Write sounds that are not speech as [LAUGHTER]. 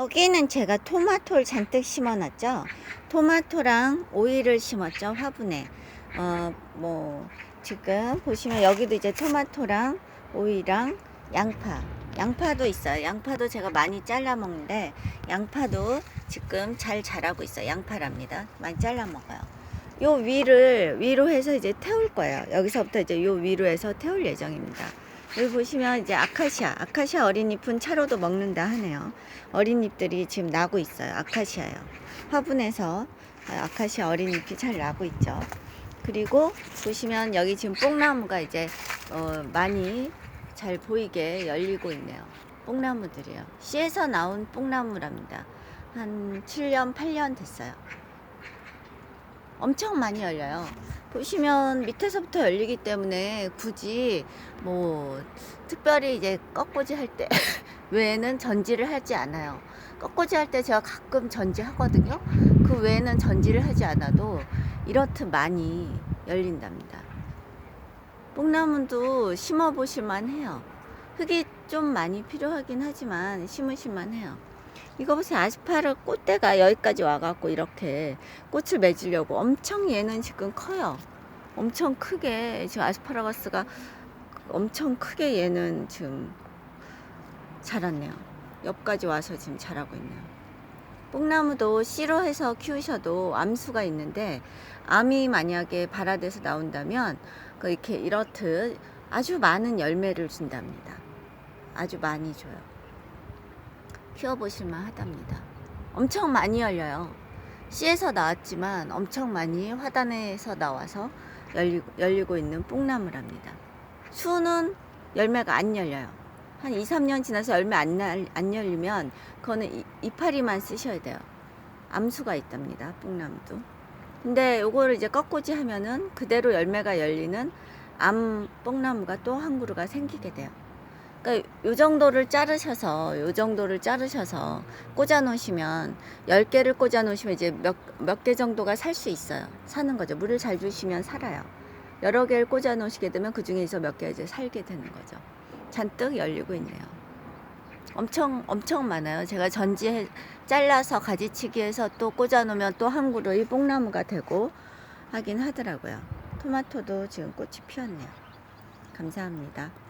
여기는 제가 토마토를 잔뜩 심어놨죠. 토마토랑 오이를 심었죠. 화분에. 어, 뭐, 지금 보시면 여기도 이제 토마토랑 오이랑 양파. 양파도 있어요. 양파도 제가 많이 잘라 먹는데, 양파도 지금 잘 자라고 있어요. 양파랍니다. 많이 잘라 먹어요. 요 위를, 위로 해서 이제 태울 거예요. 여기서부터 이제 요 위로 해서 태울 예정입니다. 여기 보시면 이제 아카시아, 아카시아 어린 잎은 차로도 먹는다 하네요. 어린 잎들이 지금 나고 있어요. 아카시아요. 화분에서 아카시아 어린 잎이 잘 나고 있죠. 그리고 보시면 여기 지금 뽕나무가 이제 어, 많이 잘 보이게 열리고 있네요. 뽕나무들이요. 씨에서 나온 뽕나무랍니다. 한 7년, 8년 됐어요. 엄청 많이 열려요. 보시면 밑에서부터 열리기 때문에 굳이 뭐 특별히 이제 꺾꽂이 할 때 [LAUGHS] 외에는 전지를 하지 않아요. 꺾꽂이 할 때 제가 가끔 전지 하거든요. 그 외에는 전지를 하지 않아도 이렇듯 많이 열린답니다. 뽕나무도 심어 보실만 해요. 흙이 좀 많이 필요하긴 하지만 심으실만 해요. 이거 보세요. 아스파르 꽃대가 여기까지 와갖고 이렇게 꽃을 맺으려고 엄청 얘는 지금 커요. 엄청 크게 지금 아스파라거스가 엄청 크게 얘는 지금 자랐네요. 옆까지 와서 지금 자라고 있네요. 뽕나무도 씨로 해서 키우셔도 암수가 있는데 암이 만약에 발화돼서 나온다면 그 이렇게 이렇듯 아주 많은 열매를 준답니다. 아주 많이 줘요. 키워보실만 하답니다. 엄청 많이 열려요. 씨에서 나왔지만 엄청 많이 화단에서 나와서 열리고, 열리고 있는 뽕나무랍니다. 수는 열매가 안 열려요. 한 2, 3년 지나서 열매 안, 날, 안 열리면 그거는 이, 이파리만 쓰셔야 돼요. 암수가 있답니다. 뽕나무도. 근데 요거를 이제 꺾꽂이 하면은 그대로 열매가 열리는 암 뽕나무가 또 한 그루가 생기게 돼요. 그러니까 요 정도를 자르셔서 요 정도를 자르셔서 꽂아 놓으시면 10개를 꽂아 놓으시면 이제 몇 몇 개 정도가 살 수 있어요. 사는 거죠. 물을 잘 주시면 살아요. 여러 개를 꽂아 놓으시게 되면 그 중에서 몇 개 이제 살게 되는 거죠. 잔뜩 열리고 있네요. 엄청 엄청 많아요. 제가 전지해 잘라서 가지치기해서 또 꽂아 놓으면 또 한 그루의 뽕나무가 되고 하긴 하더라고요. 토마토도 지금 꽃이 피었네요. 감사합니다.